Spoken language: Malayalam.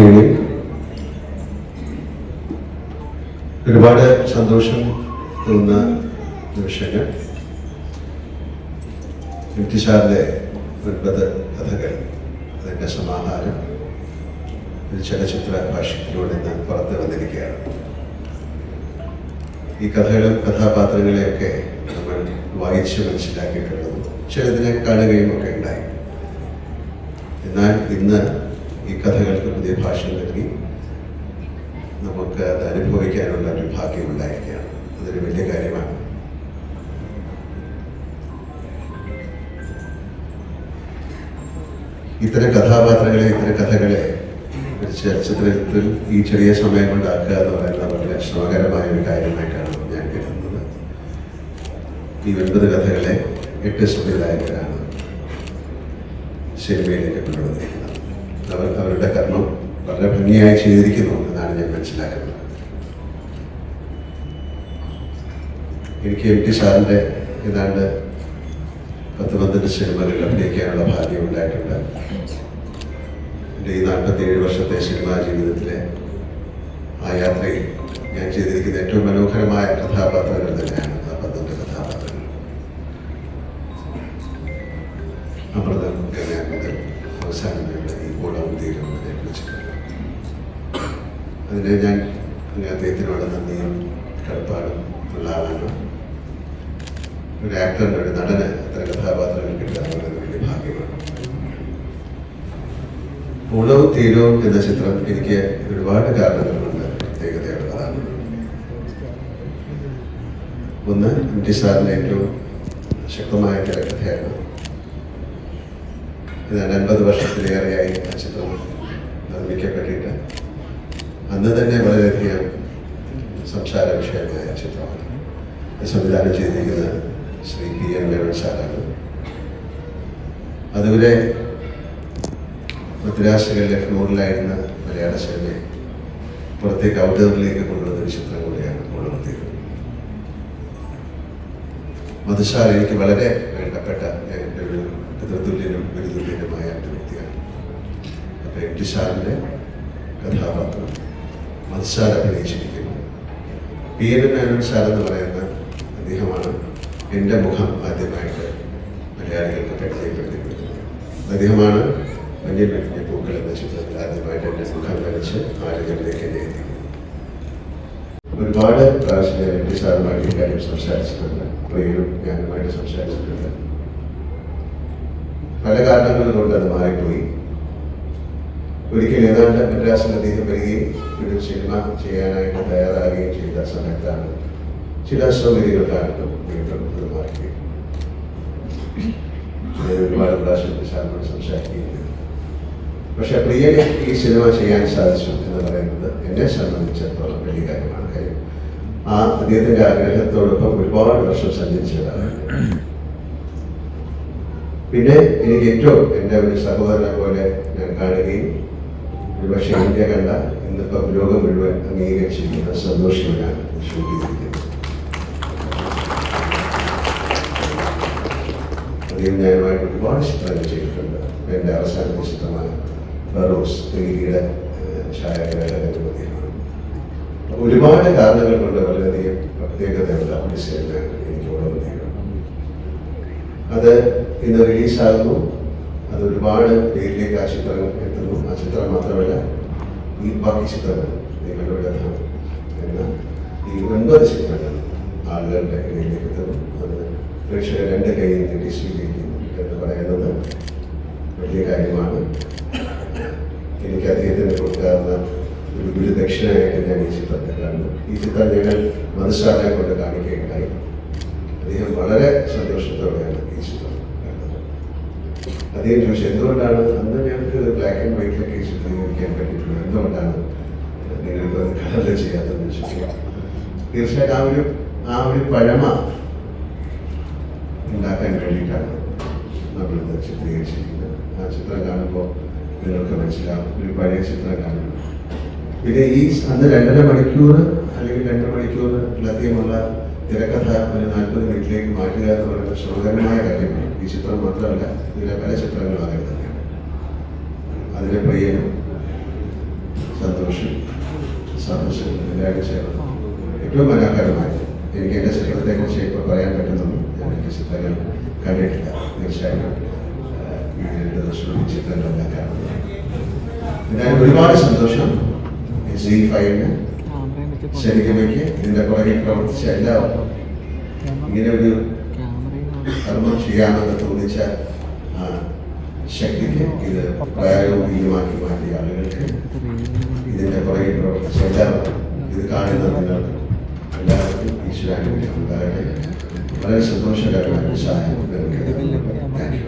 ഈവനിങ് ഒരുപാട് സന്തോഷം തോന്നുന്ന നിമിഷങ്ങൾ. ബ്രിട്ടീഷുകാരുടെ ഒൻപത് കഥകൾ അതിന്റെ സമാഹാരം ഒരു ചലച്ചിത്ര ഭാഷത്തിലൂടെ ഇന്ന് പുറത്ത് വന്നിരിക്കുകയാണ്. ഈ കഥകളും കഥാപാത്രങ്ങളെയൊക്കെ നമ്മൾ വായിച്ച് മനസ്സിലാക്കിയിട്ടുള്ളതും ചിലതിനെ കാണുകയും ഒക്കെ ഉണ്ടായി. എന്നാൽ ഇന്ന് ഈ കഥകൾക്ക് പുതിയ ഭാഷ നൽകി. നമുക്ക് അത് അനുഭവിക്കാനുള്ള ഒരു ഭാഗ്യം ഉണ്ടായിരിക്കുകയാണ്. അതൊരു വലിയ കാര്യമാണ്. ഇത്തരം കഥാപാത്രങ്ങളെ ഇത്തരം കഥകളെ ഒരു ചലച്ചിത്രത്തിൽ ഈ ചെറിയ സമയം കൊണ്ടാക്കുക എന്ന് പറയുന്നത് വളരെ ശ്രമകരമായ ഒരു കാര്യമായിട്ടാണ് ഞാൻ കരുതുന്നത്. ഈ ഒൻപത് കഥകളെ എട്ട് സംവിധായകരാണ് സിനിമയിലേക്ക് കൊണ്ടുവന്നിരിക്കുന്നത്. അവർ അവരുടെ കർമ്മം വളരെ ഭംഗിയായി ചെയ്തിരിക്കുന്നു എന്നാണ് ഞാൻ മനസ്സിലാക്കുന്നത്. എനിക്ക് എം ടി സാറിന്റെ ഏതാണ്ട് പത്ത് പന്ത്രണ്ട് സിനിമകളിൽ അഭിനയിക്കാനുള്ള ഭാഗ്യം ഉണ്ടായിട്ടുണ്ട്. എന്റെ ഈ നാൽപ്പത്തിയേഴ് വർഷത്തെ സിനിമാ ജീവിതത്തിലെ ആ യാത്രയിൽ ഞാൻ ചെയ്തിരിക്കുന്ന ഏറ്റവും മനോഹരമായ കഥാപാത്രങ്ങൾ തന്നെയാണ് ആ പന്ത്രണ്ട് കഥാപാത്രങ്ങൾ. അമൃതം അവസാനം വേണ്ട ഈ തീരും എന്നെ വിളിച്ചിട്ടുണ്ട് അതിനെ ഞാൻ അദ്ദേഹത്തിനോട് നന്ദിയും കടപ്പാടും ഉള്ള ആളാണ്. ഒരു ആക്ടറിന് ഒരു നടന് അത്ര കഥാപാത്രങ്ങൾ കിട്ടുക എന്നുള്ളത് വലിയ ഭാഗ്യമാണ്. ഉളവ് തീരവും എന്ന ചിത്രം എനിക്ക് ഒരുപാട് കാരണങ്ങളുണ്ട് പ്രത്യേകതയുള്ളതാണ്. ഒന്ന് എം ടി സാറിന്റെ ഏറ്റവും ശക്തമായ തിരക്കഥയാണ് ഏതാണ്ട് അൻപത് വർഷത്തിലേറെയായി ആ ചിത്രം നിർമ്മിക്കപ്പെട്ടിട്ട്. അന്ന് തന്നെ വളരെയധികം സംസാര വിഷയമായ ചിത്രമാണ്. സംവിധാനം ചെയ്തിരിക്കുന്നത് ശ്രീ പി എൻ മേനോൻ സാറാണ്. അതുവരെ മദ്രാസുകളിലെ ഫ്ലോറിലായിരുന്ന മലയാള സിനിമയെ പുറത്തേക്ക് ഔട്ട്ഡോറിലേക്ക് കൊണ്ടുവന്ന ഒരു ചിത്രം കൂടിയാണ് കൊണ്ടുവന്നത് മധുസാർ എനിക്ക് വളരെ വേണ്ടപ്പെട്ട എന്റെ പിതൃതുല്യനും ഗുരുതുല്യനുമായ ഒരു വ്യക്തിയാണ്. അപ്പോൾ എം ടി സാറിന്റെ കഥാപാത്രം മധുസാർ അഭിനയിച്ചിരിക്കുന്നു. പി എൻ മേനോൻ സാർ എന്ന് പറയുന്ന അദ്ദേഹമാണ് എന്റെ മുഖം ആദ്യമായിട്ട് മലയാളികൾക്ക് പരിചയപ്പെടുത്തി അദ്ദേഹമാണ് വലിയ വെട്ടിഞ്ഞ പൂക്കൾ എന്ന ചിത്രത്തിൽ ആദ്യമായിട്ട് എന്റെ മുഖം വരച്ച് ആളുകളിലേക്ക് എന്നെ എത്തിക്കുന്നത്. ഒരുപാട് പ്രാവശ്യം ഞാൻ എന്റെ സാറുമായിട്ട് കാര്യം സംസാരിച്ചിട്ടുണ്ട്. പ്രിയനും ഞാനുമായിട്ട് സംസാരിച്ചിട്ടുണ്ട്. പല കാരണങ്ങൾ കൊണ്ട് അത് മാറിപ്പോയി. ഒരിക്കൽ ഏതാണ്ട് മദ്രാസിൽ അദ്ദേഹം വരികയും വീണ്ടും സിനിമ ചെയ്യാനായിട്ട് തയ്യാറാകുകയും ചെയ്ത സമയത്താണ് ചില അസൗകര്യങ്ങൾ കാരണം വീണ്ടും അത് പ്രാവശ്യം സാറിനോട് സംസാരിക്കുകയും പക്ഷെ പ്രിയന് ഈ സിനിമ ചെയ്യാൻ സാധിച്ചു എന്ന് പറയുന്നത് എന്നെ സംബന്ധിച്ചിടത്തോളം വലിയ കാര്യമാണ്. കാര്യം ആ അദ്ദേഹത്തിന്റെ ആഗ്രഹത്തോടൊപ്പം ഒരുപാട് വർഷം സഞ്ചരിച്ചതാണ് പിന്നെ എനിക്ക് ഏറ്റവും എന്റെ ഒരു സഹോദരനെ പോലെ ഞാൻ കാണുകയും ഒരുപക്ഷെ ഇന്ത്യ കണ്ട ഇന്നിപ്പം ലോകം മുഴുവൻ അംഗീകരിച്ചിരിക്കുന്ന സന്തോഷമാണ് ഷൂട്ട് ചെയ്തിരിക്കുന്നത് അദ്ദേഹം ഞാനുമായിട്ട് ഒരുപാട് ചിത്രങ്ങൾ ചെയ്തിട്ടുണ്ട്. എന്റെ അവസാനത്തെ ചിത്രമായ ബറോസ് തെങ്ങിയുടെ ഛായാഗ്രഹകരുടെ ഒരുപാട് കാരണങ്ങൾ കൊണ്ട് വളരെയധികം പ്രത്യേകതയുള്ള ഒരു എനിക്ക് ഓർമ്മ അത് ഇന്ന് റിലീസാകുന്നു അത് ഒരുപാട് പേരിലേക്ക് ആ ചിത്രം എത്തുന്നു. ആ ചിത്രം മാത്രമല്ല ഈ ബാക്കി ചിത്രങ്ങൾ നിങ്ങളുടെ എന്ന ഈ ഒൻപത് ചിത്രങ്ങൾ ആളുകളുടെ ഇടയിലേക്ക് എത്തുന്നു. അത് പ്രേക്ഷകർ രണ്ട് കൈയിൽ നീട്ടി സ്വീകരിക്കുന്നു എന്ന് പറയുന്നത് വലിയ കാര്യമാണ്. എനിക്ക് അദ്ദേഹത്തിന് കൊടുക്കാവുന്ന ഒരു ഗുരുദക്ഷിണയായിട്ട് ഞാൻ ഈ ചിത്രത്തെ കാണുന്നു. ഈ ചിത്രം ഞങ്ങൾ മധുസാറിനെ കൊണ്ട് കാണിക്കുകയുണ്ടായി. അദ്ദേഹം വളരെ സന്തോഷത്തോടെയാണ് ഈ ചിത്രം കണ്ടത് അദ്ദേഹം ചോദിച്ചു എന്തുകൊണ്ടാണ് അന്ന് ഞങ്ങൾക്ക് ബ്ലാക്ക് ആൻഡ് വൈറ്റിലൊക്കെ ഈ ചിത്രീകരിക്കാൻ പറ്റിയിട്ടുള്ളത് എന്തുകൊണ്ടാണ് നിങ്ങൾക്ക് അത് കളറിൽ ചെയ്യാത്തതെന്ന് ചോദിച്ചു തീർച്ചയായിട്ടും ആ ഒരു ആ ഒരു പഴമ ഉണ്ടാക്കാൻ വേണ്ടിയിട്ടാണ് നമ്മളിത് ചിത്രീകരിച്ചിരിക്കുന്നത്. ആ ചിത്രം കാണുമ്പോൾ നിങ്ങൾക്ക് മനസ്സിലാവും. ഒരു പഴയ ചിത്രം കാണുന്നു പിന്നെ ഈ അന്ന് രണ്ടര മണിക്കൂർ അല്ലെങ്കിൽ രണ്ടര മണിക്കൂർ ലഭ്യമുള്ള തിരക്കഥ ഒരു നാൽപ്പത് മിനിറ്റിലേക്ക് മാറ്റുക എന്ന് പറയുന്നത് ശ്രമകരമായ കാര്യമാണ്. ഈ ചിത്രം മാത്രമല്ല ഇതിലെ പല ചിത്രങ്ങളും അങ്ങനെ തന്നെയാണ്. അതിലെ പ്രിയനും സന്തോഷം സന്തോഷം എല്ലാവരും ചേർന്ന് ഏറ്റവും മനോഹരമായി എനിക്ക് എന്റെ ചിത്രത്തെ കുറിച്ച് ഇപ്പോൾ പറയാൻ പറ്റുന്നുള്ളൂ ഞാൻ എന്റെ ചിത്രങ്ങൾ കണ്ടിട്ടില്ല. തീർച്ചയായിട്ടും ഈ രണ്ട് ദിവസവും ചിത്രങ്ങളെല്ലാം കാണുന്നത് എന്തായാലും ഒരുപാട് സന്തോഷം സി ഫൈവിന് ശരിക്കുമയ്ക്ക് ഇതിന്റെ പുറകിൽ പ്രവർത്തിച്ച എല്ലാവർക്കും ഇങ്ങനെ ഒരു കർമ്മം ചെയ്യാമെന്ന് തോന്നിച്ച ശക്തിക്ക് ഇത് പ്രായോഗികമാക്കി മാറ്റിയ ആളുകൾക്ക് ഇതിന്റെ പുറകിൽ പ്രവർത്തിച്ച എല്ലാവർക്കും ഇത് കാണുന്ന നിങ്ങൾക്ക് എല്ലാവർക്കും ഈശ്വരാനുഗ്രഹം ഉണ്ടാകട്ടെ. വളരെ സന്തോഷകരമായ സഹായം സാഹചര്യം. Thank you